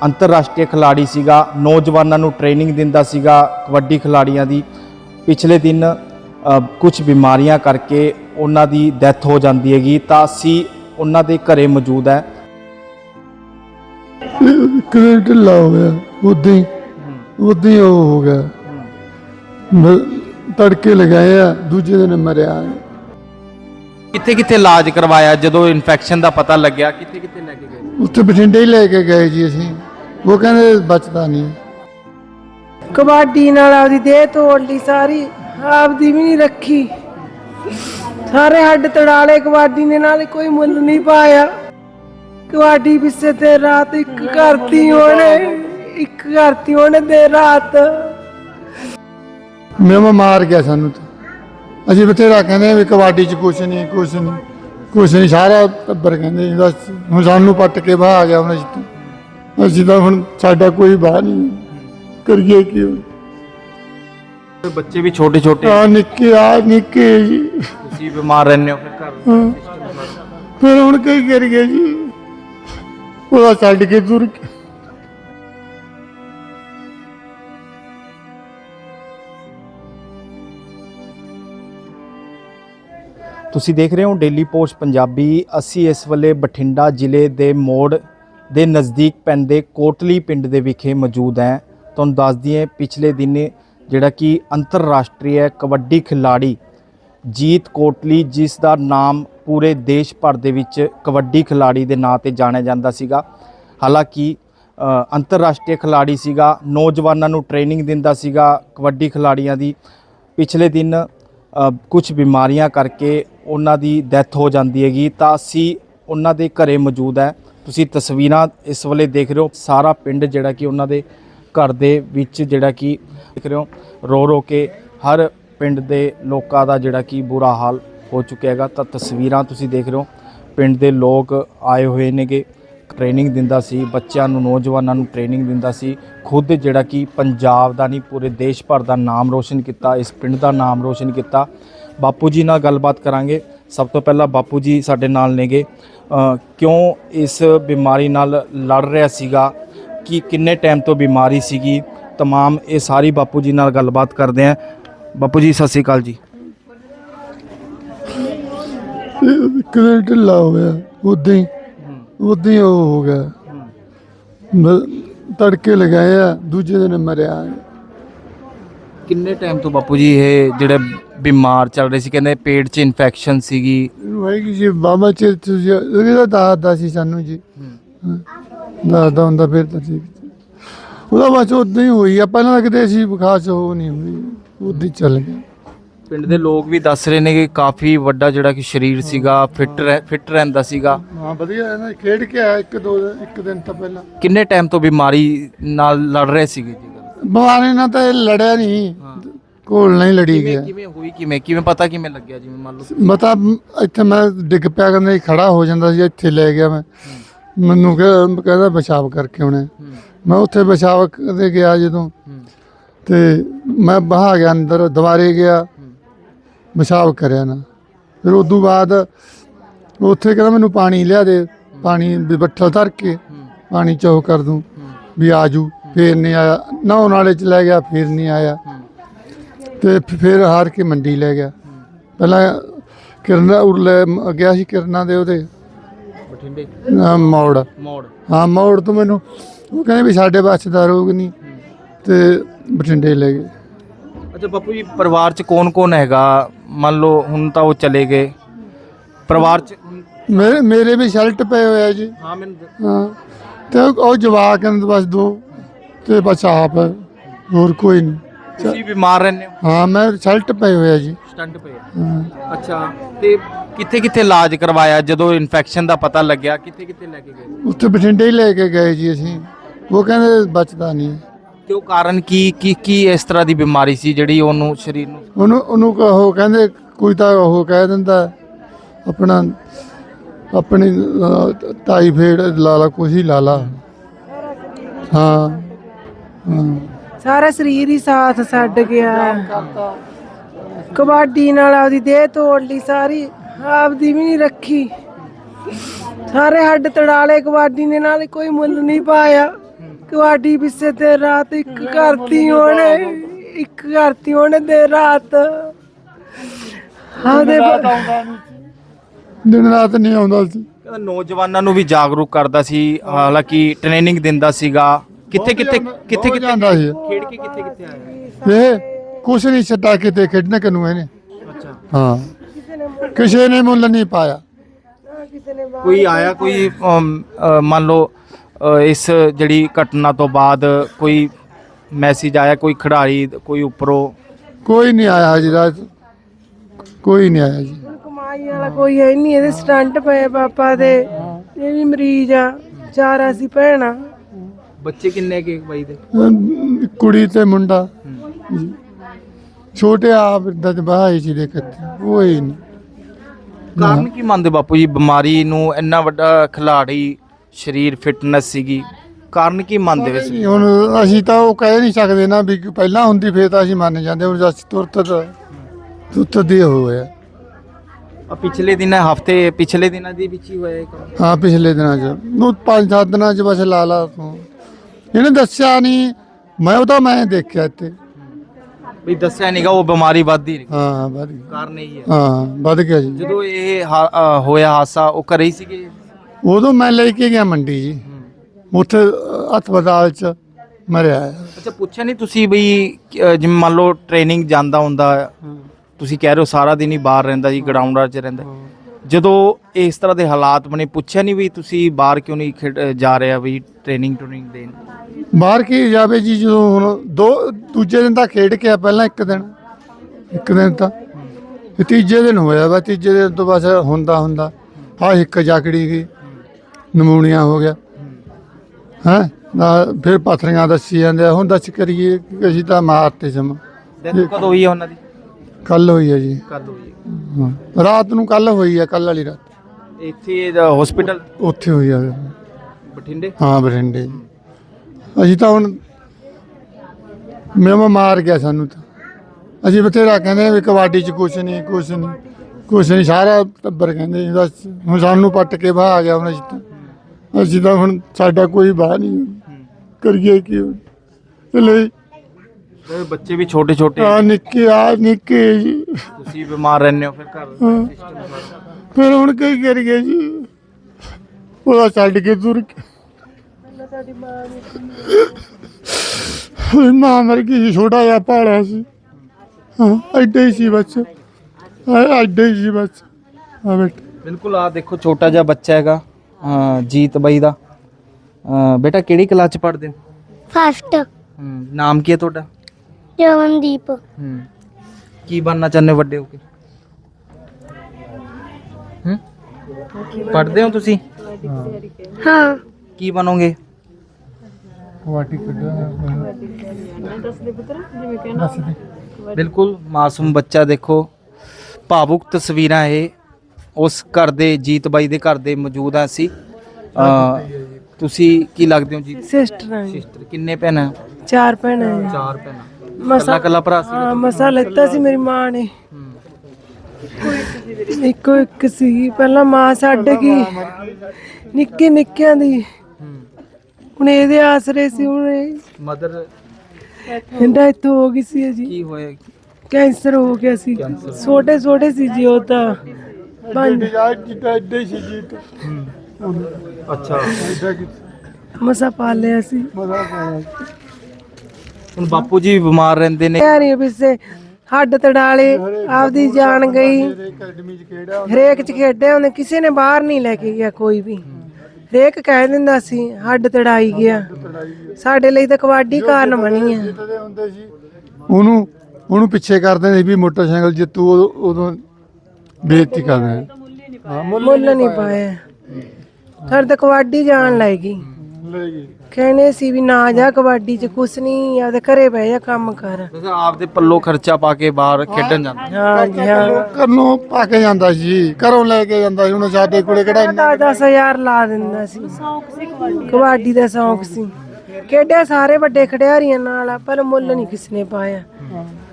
ਅੰਤਰਰਾਸ਼ਟਰੀ ਖਿਲਾੜੀ ਸੀਗਾ ਨੌਜਵਾਨਾਂ ਨੂੰ ਟ੍ਰੇਨਿੰਗ ਦਿੰਦਾ ਸੀਗਾ ਕਬੱਡੀ ਖਿਲਾੜੀਆਂ ਦੀ। ਪਿਛਲੇ ਦਿਨ ਕੁਝ ਬਿਮਾਰੀਆਂ ਕਰਕੇ ਉਹਨਾਂ ਦੀ ਡੈਥ ਹੋ ਜਾਂਦੀ ਹੈਗੀ ਤਾਂ ਅਸੀਂ ਉਹਨਾਂ ਦੇ ਘਰੇ ਮੌਜੂਦ ਹੈ। ਕਿਵੇਂ ਢਿੱਲਾ ਹੋ ਗਿਆ ਉਦਾਂ ਹੀ ਉਦਾਂ ਹੀ ਉਹ ਹੋ ਗਿਆ। ਤੜਕੇ ਲਗਾਏ ਆ ਦੂਜੇ ਦਿਨ ਮਰਿਆ। ਕਿੱਥੇ ਕਿੱਥੇ ਇਲਾਜ ਕਰਵਾਇਆ ਜਦੋਂ ਇਨਫੈਕਸ਼ਨ ਦਾ ਪਤਾ ਲੱਗਿਆ? ਕਿੱਥੇ ਕਿੱਥੇ ਲੈ ਕੇ ਗਏ? ਉੱਥੇ ਬਠਿੰਡੇ ਹੀ ਲੈ ਕੇ ਗਏ ਜੀ ਅਸੀਂ। ਉਹ ਕਹਿੰਦੇ ਬਚਦਾ ਨਹੀਂ। ਕਬੱਡੀ ਨਾਲ ਆਪਦੀ ਦੇਹ ਤੋੜ ਲਈ ਸਾਰੀ ਆਪਦੀ ਵੀ ਨਹੀਂ ਰੱਖੀ। ਸਾਰੇ ਹੱਡ ਤੜਾਲੇ ਕਬੱਡੀ ਨੇ ਨਾਲ ਕੋਈ ਮੁੱਲ ਨਹੀਂ ਪਾਇਆ। ਕਬੱਡੀ ਪਿੱਛੇ ਤੇ ਰਾਤ ਇੱਕ ਕਰਤੀ ਉਹਨੇ ਇੱਕ ਕਰਤੀ ਉਹਨੇ ਦੇ ਰਾਤ। ਮੈਂ ਮਾਰ ਗਿਆ ਸਾਨੂੰ ਤਾਂ। ਅਸੀਂ ਬਥੇਰਾ ਕਹਿੰਦੇ ਵੀ ਕਬੱਡੀ 'ਚ ਕੁਛ ਨਹੀਂ ਕੁਛ ਨਹੀਂ ਕੁਛ ਨਹੀਂ। ਸਾਰਾ ਟੱਬਰ ਕਹਿੰਦੇ ਬਸ ਹੁਣ ਸਾਨੂੰ ਪੱਟ ਕੇ ਬਾਹ ਆ ਗਿਆ ਹੁਣ ਅਸੀਂ ਤਾਂ। ਅਸੀਂ ਤਾਂ ਹੁਣ ਸਾਡਾ ਕੋਈ ਬਾਹ ਨਹੀਂ। ਕਰੀਏ ਕੀ? ਹੁਣ? ਬੱਚੇ ਵੀ ਛੋਟੇ ਛੋਟੇ ਆ ਨਿੱਕੇ ਆ ਨਿੱਕੇ ਜੀ। ਤੁਸੀਂ ਬਿਮਾਰ ਰਹਿੰਦੇ ਹੋ ਫਿਰ ਘਰ? ਹਾਂ। ਫਿਰ ਹੁਣ ਕੀ ਕਰੀਏ ਜੀ? ਉਹਦਾ ਛੱਡ ਕੇ ਤੁਰ ਤੁਸੀਂ ਦੇਖ ਰਹੇ ਹੋ ਡੇਲੀ ਪੋਸਟ ਪੰਜਾਬੀ। ਅਸੀਂ ਇਸ ਵੇਲੇ ਬਠਿੰਡਾ ਜ਼ਿਲ੍ਹੇ ਦੇ ਮੋੜ ਦੇ ਨਜ਼ਦੀਕ ਪੈਂਦੇ ਕੋਟਲੀ ਪਿੰਡ ਦੇ ਵਿਖੇ ਮੌਜੂਦ ਹੈ। ਤੁਹਾਨੂੰ ਦੱਸ ਦਈਏ, ਪਿਛਲੇ ਦਿਨ ਜਿਹੜਾ ਕਿ ਅੰਤਰਰਾਸ਼ਟਰੀ ਕਬੱਡੀ ਖਿਲਾੜੀ ਜੀਤ ਕੋਟਲੀ, ਜਿਸ ਦਾ ਨਾਮ ਪੂਰੇ ਦੇਸ਼ ਭਰ ਦੇ ਵਿੱਚ ਕਬੱਡੀ ਖਿਲਾੜੀ ਦੇ ਨਾਂ ਤੇ ਜਾਣਿਆ ਜਾਂਦਾ ਸੀਗਾ। ਹਾਲਾਂਕਿ ਅੰਤਰਰਾਸ਼ਟਰੀ ਖਿਲਾੜੀ ਸੀਗਾ, ਨੌਜਵਾਨਾਂ ਨੂੰ ਟ੍ਰੇਨਿੰਗ ਦਿੰਦਾ ਸੀਗਾ ਕਬੱਡੀ ਖਿਲਾੜੀਆਂ ਦੀ। ਪਿਛਲੇ ਦਿਨ ਕੁਝ ਬਿਮਾਰੀਆਂ ਕਰਕੇ ਉਹਨਾਂ ਦੀ ਡੈਥ ਹੋ ਜਾਂਦੀ ਹੈਗੀ। ਤਾਂ ਅਸੀਂ ਉਹਨਾਂ ਦੇ ਘਰੇ ਮੌਜੂਦ ਹੈ। ਤੁਸੀਂ ਤਸਵੀਰਾਂ ਇਸ ਵੇਲੇ ਦੇਖ ਰਹੇ ਹੋ, ਸਾਰਾ ਪਿੰਡ ਜਿਹੜਾ ਕਿ ਉਹਨਾਂ ਦੇ ਘਰ ਦੇ ਵਿੱਚ ਜਿਹੜਾ ਕਿ ਦੇਖ ਰਹੇ ਹੋ, ਰੋ ਰੋ ਕੇ ਹਰ ਪਿੰਡ ਦੇ ਲੋਕਾਂ ਦਾ ਜਿਹੜਾ ਕਿ ਬੁਰਾ ਹਾਲ ਹੋ ਚੁੱਕਿਆ ਹੈਗਾ। ਤਾਂ ਤਸਵੀਰਾਂ ਤੁਸੀਂ ਦੇਖ ਰਹੇ ਹੋ, ਪਿੰਡ ਦੇ ਲੋਕ ਆਏ ਹੋਏ ਨੇਗੇ ਟ੍ਰੇਨਿੰਗ ਦਿੰਦਾ ਸੀ, ਬੱਚਿਆਂ ਨੂੰ, ਨੌਜਵਾਨਾਂ ਨੂੰ ਟ੍ਰੇਨਿੰਗ ਦਿੰਦਾ ਸੀ। ਖੁਦ ਜਿਹੜਾ ਕਿ ਪੰਜਾਬ ਦਾ ਨਹੀਂ, ਪੂਰੇ ਦੇਸ਼ ਭਰ ਦਾ ਨਾਮ ਰੋਸ਼ਨ ਕੀਤਾ, ਇਸ ਪਿੰਡ ਦਾ ਨਾਮ ਰੋਸ਼ਨ ਕੀਤਾ। ਬਾਪੂ ਜੀ ਨਾਲ ਗੱਲਬਾਤ ਕਰਾਂਗੇ। ਸਭ ਤੋਂ ਪਹਿਲਾਂ ਬਾਪੂ ਜੀ ਸਾਡੇ ਨਾਲ ਨੇਗੇ ਅ, ਕਿਉਂ ਇਸ ਬਿਮਾਰੀ ਨਾਲ ਲੜ ਰਿਹਾ ਸੀਗਾ ਕਿ ਕਿੰਨੇ ਟਾਈਮ ਤੋਂ ਬਿਮਾਰੀ ਸੀਗੀ तमाम ਇਹ ਸਾਰੀ ਬਾਪੂ ਜੀ ਨਾਲ ਗੱਲਬਾਤ ਕਰਦੇ ਆਂ ਬਾਪੂ ਜੀ ਸਤਿ ਸ਼੍ਰੀ ਅਕਾਲ ਜੀ ਕਿਵੇਂ ਢਿੱਲਾ ਹੋ ਗਿਆ ਉਦਾਂ ਹੀ ਉਦਾਂ ਹੀ ਉਹ ਹੋ ਗਿਆ ਮ- ਤੜਕੇ ਲਗਾਏ ਆ ਦੂਜੇ ਦਿਨ ਮਰਿਆ ਕਿੰਨੇ ਟਾਈਮ ਤੋਂ ਬਾਪੂ ਜੀ ਇਹ ਜਿਹੜੇ ਬਿਮਾਰ ਚੱਲ ਰਹੇ ਸੀ ਕਹਿੰਦੇ ਪੇਟ 'ਚ ਇਨਫੈਕਸ਼ਨ ਸੀਗੀ। ਇਹਨੂੰ ਹੈਗੀ ਜੀ ਬਾਬਾ ਚ ਤੁਸੀਂ ਇਹਦਾ ਦੱਸਦਾ ਸੀ ਸਾਨੂੰ ਜੀ। ਹਾਂ। ਦੱਸਦਾ ਹੁੰਦਾ ਫਿਰ ਤਾਂ ਠੀਕ। ਉਹਦਾ ਬਸ ਉਦਾਂ ਹੀ ਹੋਈ ਆ ਪਹਿਲਾਂ ਤਾਂ ਕਿਤੇ ਸੀ ਖਾਸ ਉਹ ਨਹੀਂ ਹੋਈ ਉਦਾਂ ਹੀ ਚੱਲ ਗਿਆ। ਪਿੰਡ ਦੇ ਲੋਕ ਵੀ ਦੱਸ ਰਹੇ ਨੇ ਕਿ ਕਾਫੀ ਵੱਡਾ ਜਿਹੜਾ ਕਿ ਸਰੀਰ ਸੀਗਾ ਫਿੱਟ ਫਿੱਟ ਰਹਿੰਦਾ ਸੀਗਾ। ਹਾਂ ਵਧੀਆ ਹੈ ਨਾ ਖੇਡ ਕੇ ਆਇਆ ਇੱਕ ਦੋ ਇੱਕ ਦਿਨ ਤਾਂ ਪਹਿਲਾਂ। ਕਿੰਨੇ ਟਾਈਮ ਤੋਂ ਬਿਮਾਰੀ ਨਾਲ ਲੜ ਰਹੇ ਸੀਗੇ ਜੀ? ਬਿਮਾਰੀ ਨਾਲ ਤਾਂ ਇਹ ਲੜਿਆ ਨਹੀਂ। ਕੋਲ ਨਹੀਂ ਲੜੀ ਗਿਆ। ਕਿਵੇਂ ਹੋਈ ਕਿਵੇਂ ਕਿਵੇਂ ਪਤਾ ਕਿਵੇਂ ਲੱਗਿਆ ਜਿਵੇਂ ਮੰਨ ਲਓ ਮਤਾ ਇੱਥੇ ਮੈਂ ਡਿੱਗ ਪਿਆ ਕਹਿੰਦਾ ਸੀ, ਖੜਾ ਹੋ ਜਾਂਦਾ ਸੀ ਇੱਥੇ ਲੈ ਗਿਆ ਮੈਂ। ਮੈਨੂੰ ਕਹਿ- ਕਹਿੰਦਾ ਪਿਸ਼ਾਬ ਕਰਕੇ ਆਉਣਾ। ਮੈਂ ਉੱਥੇ ਪਿਸ਼ਾਬ ਦੇ ਗਿਆ ਜਦੋਂ। ਤੇ ਮੈਂ ਬਹਾ ਗਿਆ ਅੰਦਰ ਦੁਬਾਰੇ ਗਿਆ। ਪਿਸ਼ਾਬ ਕਰਿਆ ਨਾ। ਫਿਰ ਉਦੋਂ ਬਾਅਦ ਉੱਥੇ ਕਹਿੰਦਾ ਮੈਨੂੰ ਪਾਣੀ ਲਿਆ ਦੇ। ਪਾਣੀ ਵੀ ਬੱਠਲ ਧਰ ਕੇ ਪਾਣੀ ਚੋ ਕਰ ਦੂੰ। ਵੀ ਆਜੂ ਫੇਰ ਨਹੀਂ ਆਇਆ। ਨਹਾਉਣ ਵਾਲੇ ਚ ਲੈ ਗਿਆ ਫੇਰ ਨਹੀਂ ਆਇਆ। ਤੇ ਫ- ਫਿਰ ਹਾਰ ਕੇ ਮੰਡੀ ਲੈ ਗਿਆ। ਪਹਿਲਾਂ ਕਿਰਨਾ ਉਰਲੇ ਮ- ਗਿਆ ਸੀ ਕਿਰਨਾ ਦੇ ਉਹਦੇ। ਬਠਿੰਡੇ? ਅਹ ਮੋੜ। ਮੋੜ। ਹਾਂ ਮੋੜ ਤੋਂ ਮੈਨੂੰ ਉਹ ਕਹਿੰਦੇ ਵੀ ਸਾਡੇ ਬੱਸ ਦਾ ਰੋਗ ਨਹੀਂ ਤੇ ਬਠਿੰਡੇ ਲੈ ਗਏ। ਅੱਛਾ ਬਾਪੂ ਜੀ ਪਰਿਵਾਰ 'ਚ ਕੌਣ-ਕੌਣ ਹੈਗਾ? ਮੰਨ ਲਓ ਹੁਣ ਤਾਂ ਉਹ ਚਲੇ ਗਏ। ਪਰਿਵਾਰ 'ਚ ਮੇਰੇ ਮੇਰੇ ਵੀ ਸ਼ਰਟ ਪਏ ਹੋਏ ਆ ਜੀ। ਹਾਂ ਮੈਨੂੰ ਹਾਂ ਤੇ ਉਹ ਜਵਾਕ ਹਨ ਬਸ ਦੋ ਤੇ ਬਸ ਆਪ ਹੋਰ ਕੋਈ ਨਹੀਂ। ਤੁਸੀਂ ਬਿਮਾਰ ਰਹਿੰਦੇ ਹੋ? ਹਾਂ ਮੈਂ ਸ਼ਰਟ ਪਏ ਹੋਏ ਆ ਜੀ। ਸਟੰਟ ਪਏ। ਹਾਂ। ਅੱਛਾ ਤੇ ਕਿੱਥੇ ਕਿੱਥੇ ਇਲਾਜ ਕਰਵਾਇਆ ਜਦੋਂ ਇਨਫੈਕਸ਼ਨ ਦਾ ਪਤਾ ਲੱਗਿਆ? ਕਿੱਥੇ ਕਿੱਥੇ ਲੈ ਕੇ ਗਏ? ਉੱਥੇ ਬਠਿੰਡੇ ਹੀ ਲੈ ਕੇ ਗਏ ਜੀ ਅਸੀਂ। ਉਹ ਕਹਿੰਦੇ ਬਚਦਾ ਨਹੀਂ। ਤੇ ਉਹ ਕਾਰਨ ਕੀ ਕੀ ਕੀ ਇਸ ਤਰ੍ਹਾਂ ਦੀ ਬਿਮਾਰੀ ਸੀ ਜਿਹੜੀ ਉਹਨੂੰ ਸਰੀਰ ਨੂੰ ਉਹਨੂੰ ਉਹਨੂੰ ਕਹੋ ਕਹਿੰਦੇ ਕੋਈ ਤਾਂ ਉਹ ਕਹਿ ਦਿੰਦਾ ਆਪਣਾ ਆਪਣੀ ਅਹ, ਟਾਈਫਾਇਡ ਲਾ ਲਾ ਕੁਛ ਹੀ ਲਾ ਲਾ। ਹਾਂ ਹਾਂ। ਸਾਰਾ ਸਰੀਰ ਹੀ ਸਾਥ ਛੱਡ ਗਿਆ। ਕਬੱਡੀ ਨਾਲ ਆਪਦੀ ਦੇਹ ਤੋੜ ਲਈ ਸਾਰੀ ਆਪਦੀ ਵੀ ਨਹੀਂ ਰੱਖੀ। ਸਾਰੇ ਹੱਡ ਤੜਾਲੇ ਕਬੱਡੀ ਨੇ ਨਾਲ ਕੋਈ ਮੁੱਲ ਨਹੀਂ ਪਾਇਆ। ਕਵਾਡੀ ਪਿੱਛੇ ਤੇ ਰਾਤ ਇੱਕ ਕਰਤੀ ਉਹਨੇ ਇੱਕ ਕਰਤੀ ਉਹਨੇ ਤੇ ਰਾਤ। ਆਦੇ ਦਿਨ ਰਾਤ ਨਹੀਂ ਆਉਂਦਾ ਸੀ। ਕਹਿੰਦਾ ਨੌਜਵਾਨਾਂ ਨੂੰ ਵੀ ਜਾਗਰੂਕ ਕਰਦਾ ਸੀ। ਹਾਲਾਂਕਿ ਟ੍ਰੇਨਿੰਗ ਦਿੰਦਾ ਸੀਗਾ। ਕਿੱਥੇ ਕਿੱਥੇ ਕਿੱਥੇ ਕਿੱਥੇ ਜਾਂਦਾ ਸੀ ਖੇਡ ਕੇ ਕਿੱਥੇ ਕਿੱਥੇ ਆਇਆ ਇਹ? ਕੁਛ ਨਹੀਂ ਛੱਡਾ ਕਿਤੇ ਖੇਡਣ ਕਿਨੂੰ ਇਹਨੇ? ਅੱਛਾ। ਹਾਂ। ਕਿਸੇ ਨੇ ਮੁੱਲ ਨਹੀਂ ਪਾਇਆ। ਕਿਸੇ ਨੇ ਕੋਈ ਆਇਆ ਕੋਈ ਅਮ, ਅ, ਮੰਨ ਲਓ ਅ, ਇਸ ਜਿਹੜੀ ਘਟਨਾ ਤੋਂ ਬਾਅਦ ਕੋਈ ਮੈਸੇਜ ਆਇਆ ਕੋਈ ਖਿਡਾਰੀ ਕੋਈ ਉੱਪਰੋਂ? ਕੋਈ ਨਹੀਂ ਆਇਆ ਜੀ ਰਾਤ ਕੋਈ ਨਹੀਂ ਆਇਆ ਜੀ। ਕਮਾਈ ਵਾਲਾ ਕੋਈ ਹੈ ਨਹੀਂ ਇਹਦੇ ਸਟੰਟ ਪਏ ਪਾਪਾ ਦੇ। ਇਹ ਵੀ ਮਰੀਜ਼ ਆ ਚਾਰ ਅਸੀਂ ਭੈਣਾਂ ਬੱਚੇ ਕਿੰਨੇ ਕੇ ਬਾਈ ਦੇ? ਅਮ, ਕੁੜੀ ਤੇ ਮੁੰਡਾ। ਜੀ। ਛੋਟੇ ਆਪ ਦਦ ਬਾਈ ਜੀ ਦੇ ਕੱਤੇ ਉਹ ਹੀ ਨਹੀਂ। ਕਾਰਨ ਕੀ ਮੰਨਦੇ ਬਾਪੂ ਜੀ? ਬਿਮਾਰੀ ਨੂੰ ਇੰਨਾ ਵੱਡਾ ਖਿਲਾੜੀ ਸਰੀਰ ਫਿਟਨੈਸ ਸੀਗੀ। ਕਾਰਨ ਕੀ ਮੰਨਦੇ ਵੈਸੇ? ਨਹੀਂ, ਹੁਣ ਅਸੀਂ ਤਾਂ ਉਹ ਕਹਿ ਨਹੀਂ ਸਕਦੇ ਨਾ ਵੀ ਕਿ ਪਹਿਲਾਂ ਹੁੰਦੀ ਫੇਰ ਤਾਂ ਅਸੀਂ ਮੰਨ ਜਾਂਦੇ ਹੁਣ ਅਸੀਂ ਤੁਰਤ ਤੁਰਤ ਦੇ ਹੋਇਆ। ਆ ਪਿਛਲੇ ਦਿਨ ਹਫ਼ਤੇ ਪਿਛਲੇ ਦਿਨਾਂ ਦੇ ਵਿੱਚ ਹੀ ਹੋਇਆ ਇਹ ਕੰਮ ਹਾਂ ਪਿਛਲੇ ਦਿਨਾਂ ਚ। ਨੂੰ ਪੰਜ ਸੱਤ ਦਿਨਾਂ ਚ ਬਸ ਲਾ ਲਾ ਤੂੰ। ਇਹਨੇ ਦੱਸਿਆ ਨਹੀਂ ਮੈਂ ਉਹ ਤਾਂ ਮੈਂ ਦੇਖਿਆ ਇੱਥੇ। ਵੀ ਦੱਸਿਆ ਨਹੀਂਗਾ ਉਹ ਬਿਮਾਰੀ ਵੱਧਦੀ ਰਹੀ ਹਾਂ ਵੱਧ ਗਿਆ ਕਾਰਨ ਇਹੀ ਹੈ। ਹਾਂ ਵੱਧ ਗਿਆ ਜੀ। ਜਦੋਂ ਇਹ ਹਾ- ਅ, ਹੋਇਆ ਹਾਸਾ ਉਹ ਘਰੇ ਹੀ ਸੀਗੇ? ਉਦੋਂ ਮੈਂ ਲੈ ਕੇ ਗਿਆ ਮੰਡੀ ਜੀ। ਉੱਥੇ ਅ, ਹਸਪਤਾਲ ਚ ਮਰਿਆ ਹੈ। ਅੱਛਾ ਪੁੱਛਿਆ ਨਹੀਂ ਤੁਸੀਂ ਬਈ ਅ, ਜਿਵੇਂ ਮੰਨ ਲਓ ਟ੍ਰੇਨਿੰਗ ਜਾਂਦਾ ਹੁੰਦਾ ਤੁਸੀਂ ਕਹਿ ਰਹੇ ਹੋ ਸਾਰਾ ਦਿਨ ਹੀ ਬਾਹਰ ਰਹਿੰਦਾ ਜੀ ਗਰਾਊਂਡਾਂ 'ਚ ਰਹਿੰਦਾ। ਜਦੋਂ ਇਸ ਤਰ੍ਹਾਂ ਦੇ ਹਾਲਾਤ ਬਣੇ ਪੁੱਛਿਆ ਨਹੀਂ ਵੀ ਤੁਸੀਂ ਬਾਹਰ ਕਿਉਂ ਨਹੀਂ ਖੇਡ- ਅ, ਜਾ ਰਹੇ ਆ ਵੀ ਟ੍ਰੇਨਿੰਗ ਟ੍ਰੇਨਿੰਗ ਦੇਣ? ਬਾਹਰ ਕੀ ਜਾਵੇ ਜੀ ਜਦੋਂ ਹੁਣ ਦੋ ਦੂਜੇ ਦਿਨ ਤਾਂ ਖੇਡ ਕੇ ਆ ਪਹਿਲਾਂ ਇੱਕ ਦਿਨ ਇੱਕ ਦਿਨ ਤਾਂ। ਤੇ ਤੀਜੇ ਦਿਨ ਹੋਇਆ ਵਾ ਤੀਜੇ ਦਿਨ ਤੋਂ ਬਸ ਹੁੰਦਾ ਹੁੰਦਾ। ਆ ਇੱਕ ਜਾਕੜੀ ਗਈ ਨਮੂਨੀਆ ਹੋ ਗਿਆ। ਹੈ? ਫਿਰ ਪਥਰੀਆਂ ਦੱਸੀ ਜਾਂਦੇ ਆ, ਹੁਣ ਦੱਸ ਕਰੀਏ ਕਿ ਅਸੀਂ ਤਾਂ ਮਾਰਤੇ ਜਮ। ਡੈਥ ਕਦੋਂ ਹੋਈ ਹੈ ਉਹਨਾਂ ਦੀ? ਕੱਲ ਹੋਈ ਹੈ ਜੀ। ਕਦ ਹੋਈ ਹਾਂ। ਰਾਤ ਨੂੰ ਕੱਲ ਹੋਈ ਹੈ ਕੱਲ ਵਾਲੀ ਰਾਤ। ਇੱਥੇ ਹਸਪੀਟਲ ਉੱਥੇ ਹੋਈ ਹੈ। ਬਠਿੰਡੇ? ਹਾਂ ਬਰਿੰਡੇ ਅਸੀਂ ਤਾਂ ਹੁਣ ਮੇਮਾ ਮਾਰ ਗਿਆ ਸਾਨੂੰ ਤਾਂ। ਅਸੀਂ ਬਥੇਰਾ ਕਹਿੰਦੇ ਵੀ ਕਬੱਡੀ ਚ ਕੁਛ ਨਹੀਂ ਕੁਛ ਨਹੀਂ ਕੁਛ ਨਹੀਂ। ਸਾਰਾ ਟੱਬਰ ਕਹਿੰਦੇ ਜੀ ਬਸ ਹੁਣ ਸਾਨੂੰ ਪੱਟ ਕੇ ਬਾਹ ਆ ਗਿਆ ਹੁਣ ਅਸੀਂ ਤਾਂ। ਅਸੀਂ ਤਾਂ ਹੁਣ ਸਾਡਾ ਕੋਈ ਬਾਹ ਨਹੀਂ। ਕਰੀਏ ਕੀ ਹੁਣ? ਤੇ ਲਈ ਇਹ ਬੱਚੇ ਵੀ ਛੋਟੇ ਛੋਟੇ ਆ ਨਿੱਕੇ ਆ ਨਿੱਕੇ ਜੀ। ਤੁਸੀਂ ਬਿਮਾਰ ਰਹਿੰਦੇ ਹੋ ਫਿਰ ਘਰ ਹਾਂ। ਫਿਰ ਹੁਣ ਕੀ ਕਰੀਏ ਜੀ? ਉਹਦਾ ਛੱਡ ਕੇ ਤੁਰ ਕੇ। ਹੋਏ ਮਾਂ ਮਰ ਗਈ ਸੀ, ਛੋਟਾ ਜਿਹਾ ਪਾਲਿਆ ਸੀ। ਹਾਂ ਐਡੇ ਹੀ ਸੀ ਬੱਚਾ ਹਾਂ, ਐਡੇ ਹੀ ਸੀ ਬੱਚਾ ਹਾਂ ਬੇਟਾ ਬਿਲਕੁਲ ਆ ਦੇਖੋ ਛੋਟਾ ਜਿਹਾ ਬੱਚਾ ਹੈਗਾ ਜੀਤ ਬਾਈ ਦਾ। ਅ, ਬੇਟਾ ਕਿਹੜੀ ਕਲਾਸ ਚ ਪੜ੍ਹਦੇ ਹੋ ਫਸਟ ਨਾਮ ਕੀ ਹੈ ਤੁਹਾਡਾ? ਜਵਨਦੀਪ ਹਮ ਕੀ ਬਣਨਾ ਚਾਹੁੰਦੇ ਹੋ ਵੱਡੇ ਹੋ ਕੇ? ਹਮ ਪੜ੍ਹਦੇ ਹੋ ਤੁਸੀਂ? ਹਾਂ। ਕੀ ਬਣੋਗੇ? ਵਾਟੀ ਕੱਢਿਆ ਬਿਲਕੁਲ ਮਾਸੂਮ ਬੱਚਾ ਦੇਖੋ। ਭਾਵੁਕ ਤਸਵੀਰਾਂ ਇਹ। ਉਸ ਘਰ ਦੇ ਜੀਤ ਬਾਈ ਦੇ ਘਰ ਦੇ ਮੌਜੂਦ ਆ ਸੀ ਤੁਸੀਂ ਕੀ ਲੱਗਦੇ ਹੋ ਜੀ? ਸਿਸਟਰਾਂ ਕਿੰਨੇ ਭੈਣਾਂ? ਚਾਰ ਭੈਣਾਂ ਚਾਰ ਭੈਣਾਂ। ਮਸਾ ਕੱਲਾ ਭਰਾ ਸੀ। ਹਾਂ ਮਸਾ ਲੈਤਾ ਸੀ ਮੇਰੀ ਮਾਂ ਨੇ। ਇੱਕੋ ਇੱਕ ਸੀ। ਪਹਿਲਾਂ ਮਾਂ ਛੱਡ ਗਈ। ਨਿੱਕੇ ਨਿੱਕਿਆਂ ਦੀ। ਹਮ ਹੁਣ ਇਹਦੇ ਆਸਰੇ ਸੀ ਹੁਣ ਮਦਰ ਡੈਥ ਹੋ ਗਈ ਸੀ ਜੀ ਕੀ ਹੋਇਆ? ਕੈਂਸਰ ਹੋ ਗਿਆ ਸੀ। ਛੋਟੇ ਛੋਟੇ ਸੀ ਜੀ ਉਹ ਤਾਂ। ਪੰਜ ਜਿੱਦਾਂ ਐਡੇ ਸੀ ਜੀ ਤਾਂ ਅੱਛਾ ਮਸਾ ਪਾਲਿਆ ਸੀ। ਮਜ਼ਾ ਪਾਇਆ ਹੁਣ ਬਾਪੂ ਜੀ ਬਿਮਾਰ ਰਹਿੰਦੇ ਨੇ। ਯਾਰੀ ਪਿੱਛੇ ਹੱਡ ਤੜਾਲੇ ਆਪਦੀ ਜਾਨ ਗਈ। ਹਰੇਕ ਚ ਖੇਡਿਆ ਉਹਨੇ ਕਿਸੇ ਨੇ ਬਾਹਰ ਨਹੀਂ ਲੈ ਕੇ ਗਿਆ ਕੋਈ ਵੀ। ਹਰੇਕ ਕਹਿ ਦਿੰਦਾ ਸੀ ਹੱਡ ਤੜਾਈ ਗਿਆ। ਸਾਡੇ ਲਈ ਤਾਂ ਕਬੱਡੀ ਕਾਰਨ ਬਣੀ ਆ। ਉਹਨੂੰ ਉਹਨੂੰ ਪਿੱਛੇ ਕਰਦੇ ਸੀ ਵੀ ਮੋਟਰਸਾਈਕਲ ਜਿੱਤੂ ਉਦੋਂ- ਉਦੋਂ ਬੇਇੱਜ਼ਤੀ ਕਰਦੇ ਹਾਂ ਮੁੱਲ ਨਹੀਂ ਪਾਇਆ। ਸਾਡੇ ਤਾਂ ਕਬੱਡੀ ਜਾਣ ਲੈ ਗਈ। ਲੈ ਗਈ। ਕਹਿੰਦੇ ਸੀ ਵੀ ਨਾ ਜਾ ਕਬੱਡੀ ਚ ਕੁਛ ਨਹੀਂ ਆਪਦੇ ਘਰੇ ਬਹਿ ਜਾ ਕੰਮ ਕਰ। ਤੁਸੀਂ ਆਪਦੇ ਪੱਲੋ ਖਰਚਾ ਪਾ ਕੇ ਬਾਹਰ ਖੇਡਣ ਜਾਂਦੇ। ਹਾਂ ਜੀ ਹਾਂ। ਕਰਨੋਂ ਪਾ ਕੇ ਜਾਂਦਾ ਸੀ ਘਰੋਂ ਲੈ ਕੇ ਜਾਂਦਾ ਸੀ ਹੁਣ ਸਾਡੇ ਕੋਲੇ ਕਿਹੜਾ ਇੰਨਾ- 10000 ਲਾ ਦਿੰਦਾ ਸੀ। ਕਬੱਡੀ ਦਾ ਸ਼ੌਂਕ ਸੀ। ਖੇਡਿਆ ਸਾਰੇ ਵੱਡੇ ਖਿਡਾਰੀਆਂ ਨਾਲ ਆ, ਪਰ ਮੁੱਲ ਨਹੀਂ ਕਿਸ ਨੇ ਪਾਇਆ।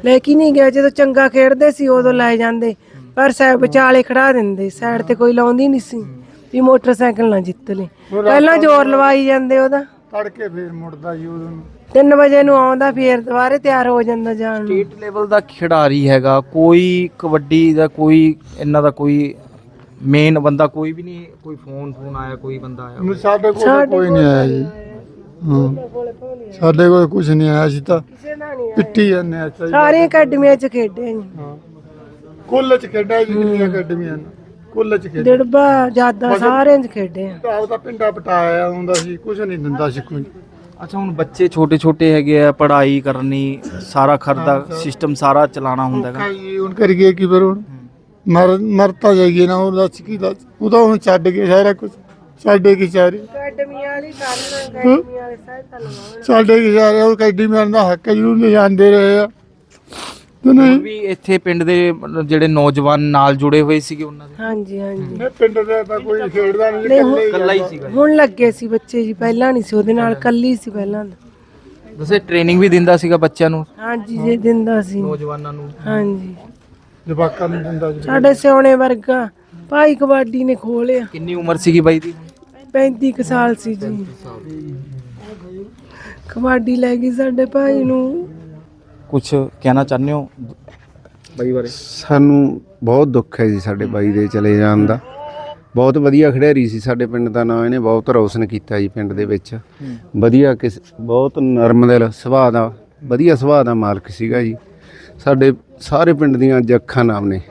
ਲੈ ਕੇ ਨਹੀਂ ਗਿਆ ਜਦੋਂ ਚੰਗਾ ਖੇਡਦੇ ਸੀ ਉਦੋਂ ਲੈ ਜਾਂਦੇ। ਪਰ ਸਾਹਿਬ ਵਿਚਾਲੇ ਖੜਾ ਦਿੰਦੇ ਸਾਈਡ ਤੇ ਕੋਈ ਲਾਉਂਦੀ ਨਹੀਂ ਸੀ ਵੀ ਮੋਟਰਸਾਈਕਲ ਨਾ ਜਿੱਤ ਲੈ। ਪਹਿਲਾਂ ਜ਼ੋਰ ਲਵਾਈ ਜਾਂਦੇ ਉਹਦਾ। ਤੜਕੇ ਫੇਰ ਮੁੜਦਾ ਉਦੋਂ ਨੂੰ। 3 ਵਜੇ ਨੂੰ ਆਉਂਦਾ ਫੇਰ ਦੁਬਾਰੇ ਤਿਆਰ ਹੋ ਜਾਂਦਾ ਜਾਣ ਨੂੰ। ਸਟੇਟ ਲੈਵਲ ਦਾ ਖਿਡਾਰੀ ਹੈਗਾ ਕੋਈ ਕਬੱਡੀ ਦਾ ਕੋਈ ਇਹਨਾਂ ਦਾ ਕੋਈ ਮੇਨ ਬੰਦਾ ਕੋਈ ਵੀ ਨਹੀਂ ਕੋਈ ਫੋਨ ਫੋਨ ਆਇਆ ਕੋਈ ਬੰਦਾ ਆਇਆ ਸਾਡੇ ਕੋਲ ਤਾਂ ਕੋਈ ਨਹੀਂ ਆਇਆ ਜੀ। ਹਾਂ। ਸਾਡੇ ਕੋਲ ਕੁਝ ਨਹੀਂ ਆਇਆ। ਸੀ ਤਾਂ ਕਿਸੇ ਦਾ ਨਹੀਂ ਪਿੱਟੀ ਜਾਂਦੇ ਆ ਸਾਰੀਆਂ ਅਕੈਡਮੀਆਂ 'ਚ ਖੇਡੇ ਹਾਂ। ਕੁੱਲ ਚ ਖੇਡਿਆ ਜੀ ਕਿੰਨੀਆਂ ਅਕੈਡਮੀਆਂ ਨੇ? ਕੁੱਲ ਚ ਖੇਡਿਆ। ਦਿੜਬਾ ਜ਼ਿਆਦਾ ਸਾਰਿਆਂ 'ਚ ਖੇਡੇ ਆ। ਆਪ ਤਾਂ ਪਿੰਡਾ ਪਟਾਇਆ ਹੁੰਦਾ ਸੀ ਕੁਝ ਨਹੀਂ ਦਿੰਦਾ ਸੀ ਕੋਈ। ਅੱਛਾ ਹੁਣ ਬੱਚੇ ਛੋਟੇ ਛੋਟੇ ਹੈਗੇ ਆ ਪੜ੍ਹਾਈ ਕਰਨੀ ਸਾਰਾ ਖਰਦਾ ਸਿਸਟਮ ਸਾਰਾ ਚਲਾਉਣਾ ਹੁੰਦਾ ਹੈਗਾ। ਹੁਣ ਕਰੀਏ ਕੀ ਫਿਰ ਹੁਣ? ਮਰ ਮਰਤਾ ਜਾਈਏ ਨਾ ਉਹ ਦੱਸ ਕੀ ਦੱਸ ਉਹ ਤਾਂ ਹੁਣ ਛੱਡ ਕੇ ਸਾਰਾ ਕੁਝ ਛੱਡੇ ਕੀ ਚਾਰੇ ਅਕੈਡਮੀ ਵਾਲੀ ਕਰਨ ਅਕੈਡਮੀ ਵਾਲੇ ਸਹਾਇਤਾ ਲਵਾਉਣ। ਛੱਡੇ ਕੀ ਚਾਰੇ ਉਹ ਕੈਡੀ ਮੈਨ ਦਾ ਹੱਕ ਜ਼ਰੂਰ ਨਹੀਂ ਜਾਂਦੇ ਰਹੇ ਆ। ਹੁਣ ਨਹੀਂ। ਵੀ ਇੱਥੇ ਪਿੰਡ ਦੇ ਮਤਲਬ ਜਿਹੜੇ ਨੌਜਵਾਨ ਨਾਲ ਜੁੜੇ ਹੋਏ ਸੀਗੇ ਉਹਨਾਂ ਦੇ? ਹਾਂਜੀ ਹਾਂਜੀ। ਇਹ ਪਿੰਡ ਦੇ ਤਾਂ ਕੋਈ ਖੇਡਦਾ ਨਹੀਂ ਨਹੀਂ, ਇਕੱਲਾ ਹੀ ਸੀਗਾ ਹੁਣ ਲੱਗੇ ਸੀ ਬੱਚੇ ਜੀ ਪਹਿਲਾਂ ਨਹੀਂ ਸੀ ਉਹਦੇ ਨਾਲ ਕੱਲੀ ਸੀ ਪਹਿਲਾਂ ਦੱਸੇ ਟ੍ਰੇਨਿੰਗ ਵੀ ਦਿੰਦਾ ਸੀਗਾ ਬੱਚਿਆਂ ਨੂੰ? ਹਾਂਜੀ ਜੇ ਦਿੰਦਾ ਸੀ। ਨੌਜਵਾਨਾਂ ਨੂੰ? ਹਾਂਜੀ। ਜਵਾਕਾਂ ਨੂੰ ਦਿੰਦਾ ਸੀ। ਸਾਡੇ ਸਿਉਣੇ ਵਰਗਾ ਭਾਈ ਕਬੱਡੀ ਨੇ ਖੋਲਿਆ। ਕਿੰਨੀ ਉਮਰ ਸੀਗੀ ਬਾਈ ਦੀ? 35 ਕੁ ਸਾਲ ਸੀ ਜੀ। ਕਬੱਡੀ ਲੈ ਗਈ ਸਾਡੇ ਭਾਈ ਨੂੰ। ਕੁਝ ਕਹਿਣਾ ਚਾਹੁੰਦੇ ਹੋ ਬਾਈ ਬਾਰੇ? ਸਾਨੂੰ ਬਹੁਤ ਦੁੱਖ ਹੈ ਜੀ ਸਾਡੇ ਬਾਈ ਦੇ ਚਲੇ ਜਾਣ ਦਾ। ਬਹੁਤ ਵਧੀਆ ਖਿਡਾਰੀ ਸੀ ਸਾਡੇ ਪਿੰਡ ਦਾ ਨਾਮ ਇਹਨੇ ਬਹੁਤ ਰੌਸ਼ਨ ਕੀਤਾ ਜੀ ਪਿੰਡ ਦੇ ਵਿੱਚ। ਵਧੀਆ ਕਿਸ ਬਹੁਤ ਨਰਮ ਦਿਲ ਸੁਭਾਅ ਦਾ ਵਧੀਆ ਸੁਭਾਅ ਦਾ ਮਾਲਕ ਸੀਗਾ ਜੀ। ਸਾਡੇ ਸਾਰੇ ਪਿੰਡ ਦੀਆਂ ਅੱਜ ਅੱਖਾਂ ਨਾਮ ਨੇ।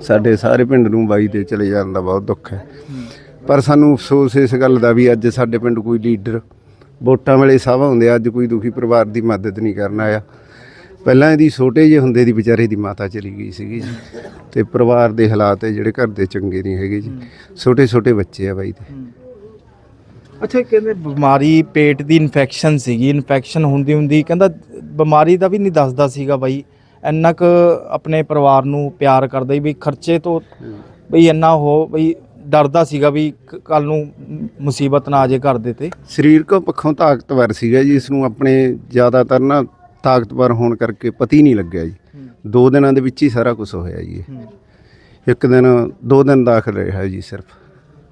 ਸਾਡੇ ਸਾਰੇ ਪਿੰਡ ਨੂੰ ਬਾਈ ਦੇ ਚਲੇ ਜਾਣ ਦਾ ਬਹੁਤ ਦੁੱਖ ਹੈ। ਪਰ ਸਾਨੂੰ ਅਫਸੋਸ ਇਸ ਗੱਲ ਦਾ ਵੀ ਅੱਜ ਸਾਡੇ ਪਿੰਡ ਕੋਈ ਲੀਡਰ ਵੋਟਾਂ ਵੇਲੇ ਸਭ ਹੁੰਦੇ ਆ, ਅੱਜ ਕੋਈ ਦੁਖੀ ਪਰਿਵਾਰ ਦੀ ਮਦਦ ਨਹੀਂ ਕਰਨ ਆਇਆ। ਪਹਿਲਾਂ ਇਹਦੀ ਛੋਟੇ ਜਿਹੇ ਹੁੰਦੇ ਦੀ ਵਿਚਾਰੇ ਦੀ ਮਾਤਾ ਚਲੀ ਗਈ ਸੀਗੀ ਜੀ। ਤੇ ਪਰਿਵਾਰ ਦੇ ਹਾਲਾਤ ਹੈ ਜਿਹੜੇ ਘਰ ਦੇ ਚੰਗੇ ਨਹੀਂ ਹੈਗੇ ਜੀ। ਛੋਟੇ ਛੋਟੇ ਬੱਚੇ ਆ ਬਾਈ ਦੇ। ਅੱਛਾ ਕਹਿੰਦੇ ਬਿਮਾਰੀ ਪੇਟ ਦੀ ਇਨਫੈਕਸ਼ਨ ਸੀਗੀ। ਇਨਫੈਕਸ਼ਨ ਹੁੰਦੀ ਹੁੰਦੀ ਕਹਿੰਦਾ ਬਿਮਾਰੀ ਦਾ ਵੀ ਨਹੀਂ ਦੱਸਦਾ ਸੀਗਾ ਬਾਈ। ਇੰਨਾ ਕੁ ਆਪਣੇ ਪਰਿਵਾਰ ਨੂੰ ਪਿਆਰ ਕਰਦਾ ਸੀ ਵੀ ਖਰਚੇ ਤੋਂ ਬਈ ਇੰਨਾ ਹੋ ਬਈ ਡਰਦਾ ਸੀਗਾ ਵੀ ਕੱਲ ਨੂੰ ਮੁਸੀਬਤ ਨਾ ਆ ਜੇ ਘਰ ਦੇ ਤੇ। ਸਰੀਰਕ ਪੱਖੋਂ ਤਾਕਤਵਰ ਸੀਗਾ ਜੀ ਇਸ ਨੂੰ ਆਪਣੇ ਜ਼ਿਆਦਾਤਰ ਨਾ ਤਾਕਤਵਰ ਹੋਣ ਕਰਕੇ ਪਤੀ ਨਹੀਂ ਲੱਗਿਆ ਜੀ। ਦੋ ਦਿਨਾਂ ਦੇ ਵਿੱਚ ਹੀ ਸਾਰਾ ਕੁਝ ਹੋਇਆ ਜੀ। ਇੱਕ ਦਿਨ ਦੋ ਦਿਨ ਦਾਖਲ ਰਿਹਾ ਜੀ ਸਿਰਫ।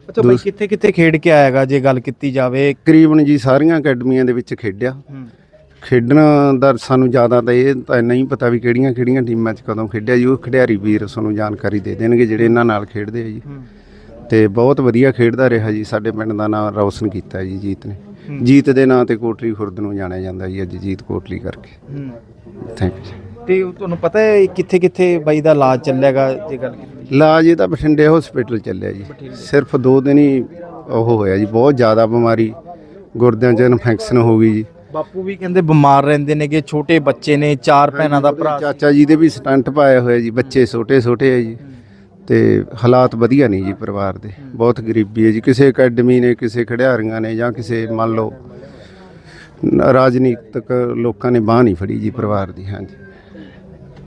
ਅੱਛਾ ਬਾਈ ਕਿੱਥੇ ਕਿੱਥੇ ਖੇਡ ਕੇ ਆਏਗਾ ਜੇ ਗੱਲ ਕੀਤੀ ਜਾਵੇ? ਤਕਰੀਬਨ ਜੀ ਸਾਰੀਆਂ ਅਕੈਡਮੀਆਂ ਦੇ ਵਿੱਚ ਖੇਡਿਆ। ਖੇਡਣ ਦਾ ਸਾਨੂੰ ਜ਼ਿਆਦਾ ਤਾਂ ਇਹ ਤਾਂ ਨਹੀਂ ਪਤਾ ਵੀ ਕਿਹੜੀਆਂ ਕਿਹੜੀਆਂ ਟੀਮਾਂ 'ਚ ਕਦੋਂ ਖੇਡਿਆ ਜੀ। ਉਹ ਖਿਡਾਰੀ ਵੀਰ ਸਾਨੂੰ ਜਾਣਕਾਰੀ ਦੇ ਦੇਣਗੇ ਜਿਹੜੇ ਇਹਨਾਂ ਨਾਲ ਖੇਡਦੇ ਆ ਜੀ। ਤੇ ਬਹੁਤ ਵਧੀਆ ਖੇਡਦਾ ਰਿਹਾ ਜੀ। ਸਾਡੇ ਪਿੰਡ ਦਾ ਨਾਮ ਰੌਸ਼ਨ ਕੀਤਾ ਜੀ ਜੀਤ ਨੇ। ਜੀਤ ਦੇ ਨਾਂ ਤੇ ਕੋਟਰੀ ਖੁਰਦ ਨੂੰ ਜਾਣਿਆ ਜਾਂਦਾ ਜੀ ਅੱਜ ਜੀਤ ਕੋਟਲੀ ਕਰਕੇ। ਥੈਂਕ ਯੂ ਤੇ ਤੁਹਾਨੂੰ ਪਤਾ ਹੈ ਕਿੱਥੇ ਕਿੱਥੇ ਬਾਈ ਦਾ ਇਲਾਜ ਚੱਲੇਗਾ ਜੇ ਗੱਲ ਕੀਤੀ ਇਲਾਜ ਇਹ ਤਾਂ ਬਠਿੰਡੇ ਹਸਪੀਟਲ ਚੱਲਿਆ ਜੀ। ਸਿਰਫ ਦੋ ਦਿਨ ਹੀ ਉਹ ਹੋਇਆ ਜੀ। ਬਹੁਤ ਜ਼ਿਆਦਾ ਬਿਮਾਰੀ ਗੁਰਦਿਆਂ 'ਚ ਇਨਫੈਕਸ਼ਨ ਹੋ ਗਈ ਜੀ। ਬਾਪੂ ਵੀ ਕਹਿੰਦੇ ਬਿਮਾਰ ਰਹਿੰਦੇ ਨੇਗੇ ਛੋਟੇ ਬੱਚੇ ਨੇ ਚਾਰ ਭੈਣਾਂ ਦਾ ਭਰਾ ਚਾਚਾ ਜੀ ਦੇ ਵੀ ਸਟੰਟ ਪਾਇਆ ਹੋਇਆ ਜੀ। ਬੱਚੇ ਛੋਟੇ ਛੋਟੇ ਹੈ ਜੀ। ਤੇ ਹਾਲਾਤ ਵਧੀਆ ਨਹੀਂ ਜੀ ਪਰਿਵਾਰ ਦੇ। ਬਹੁਤ ਗਰੀਬੀ ਹੈ ਜੀ। ਕਿਸੇ ਅਕੈਡਮੀ ਨੇ, ਕਿਸੇ ਖਿਡਾਰੀਆਂ ਨੇ ਜਾਂ ਕਿਸੇ ਮੰਨ ਲਓ ਰਾਜਨੀਤਿਕ ਲੋਕਾਂ ਨੇ ਬਾਹ ਨਹੀਂ ਫੜੀ ਜੀ ਪਰਿਵਾਰ ਦੀ, ਹਾਂਜੀ।